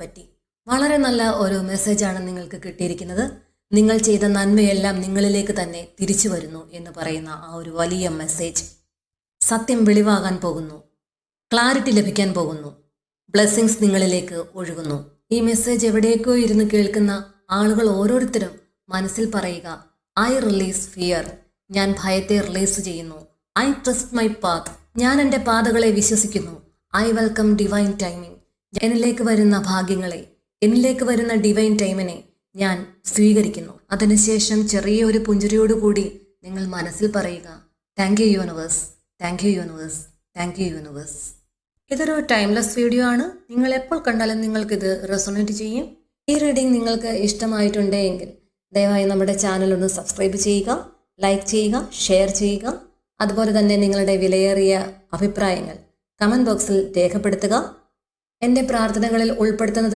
പറ്റി. വളരെ നല്ല ഒരു മെസ്സേജാണ് നിങ്ങൾക്ക് കിട്ടിയിരിക്കുന്നത്. നിങ്ങൾ ചെയ്ത നന്മയെല്ലാം നിങ്ങളിലേക്ക് തന്നെ തിരിച്ചു വരുന്നു എന്ന് പറയുന്ന ആ ഒരു വലിയ മെസ്സേജ്. സത്യം വെളിവാകാൻ പോകുന്നു. ക്ലാരിറ്റി ലഭിക്കാൻ പോകുന്നു. ബ്ലെസ്സിങ്സ് നിങ്ങളിലേക്ക് ഒഴുകുന്നു. ഈ മെസ്സേജ് എവിടേക്കോ ഇരുന്ന് കേൾക്കുന്ന ആളുകൾ ഓരോരുത്തരും മനസ്സിൽ പറയുക ഐ റിലീസ് ഫിയർ. ഞാൻ ഭയത്തെ റിലീസ് ചെയ്യുന്നു. I trust my path. ഞാൻ എന്റെ പാതകളെ വിശ്വസിക്കുന്നു. I welcome divine timing. എന്നിലേക്ക് വരുന്ന ഭാഗ്യങ്ങളെ എന്നിലേക്ക് വരുന്ന ഡിവൈൻ ടൈമിനെ ഞാൻ സ്വീകരിക്കുന്നു. അതിനുശേഷം ചെറിയ ഒരു പുഞ്ചിരിയോടുകൂടി നിങ്ങൾ മനസ്സിൽ പറയുക thank you universe thank you universe thank you universe ഇതൊരു ടൈംലെസ് വീഡിയോ ആണ്. നിങ്ങൾ എപ്പോൾ കണ്ടാലും നിങ്ങൾക്കിത് റെസൊണേറ്റ് ചെയ്യും. ഈ റീഡിംഗ് നിങ്ങൾക്ക് ഇഷ്ടമായിട്ടുണ്ടെങ്കിൽ ദയവായി നമ്മുടെ ചാനൽ ഒന്ന് സബ്സ്ക്രൈബ് ചെയ്യുക ലൈക്ക് ചെയ്യുക ഷെയർ ചെയ്യുക. അതുപോലെ തന്നെ നിങ്ങളുടെ വിലയേറിയ അഭിപ്രായങ്ങൾ കമന്റ് ബോക്സിൽ രേഖപ്പെടുത്തുക. എന്റെ പ്രാർത്ഥനകളിൽ ഉൾപ്പെടുത്തുന്നത്